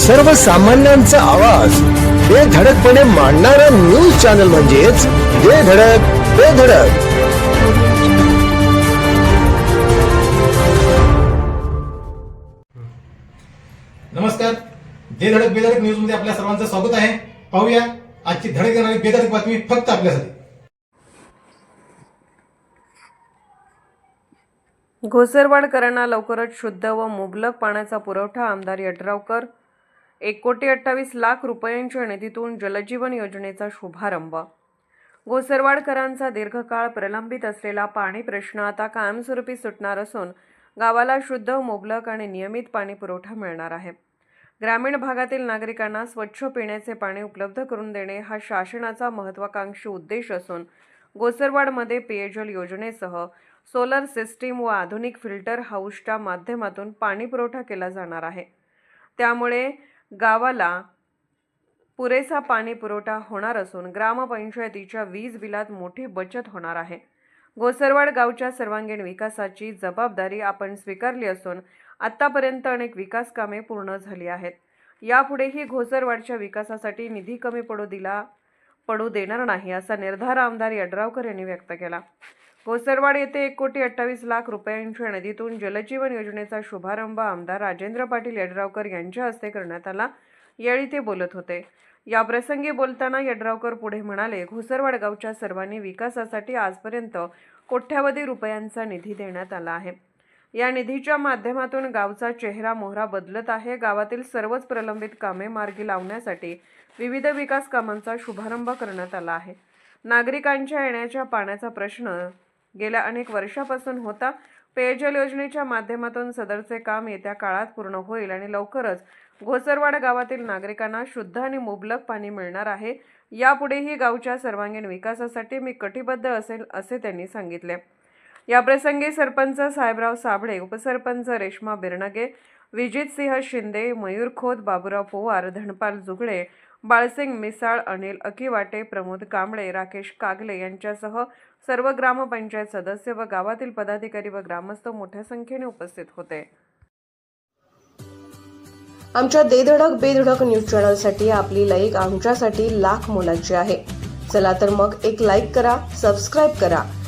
सर्वसामान्यांचा आवाज. बेधडकपणे मांडणारा न्यूज चॅनल म्हणजेच बेधडक बेधडक नमस्कार. जे धडक बेधडक न्यूजमध्ये आपल्या सर्वांचं स्वागत आहे. पाहूया आजची धडक देणारी बेधडक बातमी फक्त आपल्यासाठी. घोसरवाडकरांना लवकरच शुद्ध व मुबलक पाण्याचा पुरवठा आमदार यड्रावकर एक कोटी अठ्ठावीस लाख रुपयांच्या निधीतून जलजीवन योजनेचा शुभारंभ. गोसरवाडकरांचा दीर्घकाळ प्रलंबित असलेला पाणी प्रश्न आता कायमस्वरूपी सुटणार असून गावाला शुद्ध मुबलक आणि नियमित पाणी पुरवठा मिळणार आहे. ग्रामीण भागातील नागरिकांना स्वच्छ पिण्याचे पाणी उपलब्ध करून देणे हा शासनाचा महत्वाकांक्षी उद्देश असून गोसरवाडमध्ये पेयजल योजनेसह सोलर सिस्टीम व आधुनिक फिल्टर हाऊसच्या माध्यमातून पाणी पुरवठा केला जाणार आहे. त्यामुळे गावाला पुरेसा पाणी पुरवठा होणार असून ग्रामपंचायतीच्या वीज बिलात मोठी बचत होणार आहे. घोसरवाड गावच्या सर्वांगीण विकासाची जबाबदारी आपण स्वीकारली असून आत्तापर्यंत अनेक विकास कामे पूर्ण झाली आहेत. यापुढेही घोसरवाडच्या विकासासाठी निधी कमी पडू दिला पडू देणार नाही असा निर्धार आमदार यड्रावकर यांनी व्यक्त केला. घोसरवाड येथे एक कोटी अठ्ठावीस लाख रुपयांच्या निधीतून जलजीवन योजनेचा शुभारंभ आमदार राजेंद्र पाटील यड्रावकर यांच्या हस्ते करण्यात आला. यावेळी ते बोलत होते. या प्रसंगी बोलताना यड्रावकर पुढे म्हणाले घोसरवाड गावच्या सर्वांनी विकासासाठी आजपर्यंत कोट्यावधी रुपयांचा निधी देण्यात आला आहे. या निधीच्या माध्यमातून गावचा चेहरा मोहरा बदलत आहे. गावातील सर्वच प्रलंबित कामे मार्गी लावण्यासाठी विविध विकास कामांचा शुभारंभ करण्यात आला आहे. नागरिकांच्या येण्याच्या पाण्याचा प्रश्न गेल्या अनेक वर्षापासून होता. पेयजल योजनेच्या माध्यमातून सदरचे काम येत्या काळात पूर्ण होईल आणि लवकरच घोसरवाड गावातील नागरिकांना शुद्ध आणि मुबलक पाणी मिळणार आहे. यापुढेही गावच्या सर्वांगीण विकासासाठी मी कटिबद्ध असेल असे त्यांनी सांगितले. याप्रसंगी सरपंच साहेबराव साबळे उपसरपंच रेश्मा बिरणगे विजितसिंह शिंदे मयूर खोत बाबुराव पोवार धनपाल जुगळे बाळसिंग मिसाळ अनिल अकिवाटे प्रमोद कांबळे राकेश कागले यांच्यासह सर्व ग्रामपंचायत सदस्य व गावातील पदाधिकारी व ग्रामस्थ मोठ्या संख्येने उपस्थित होते. आमच्या देधडक बेधडक न्यूज चॅनलसाठी आपली लाईक आमच्यासाठी लाख मोलाची आहे. चला तर मग एक लाईक करा सबस्क्राईब करा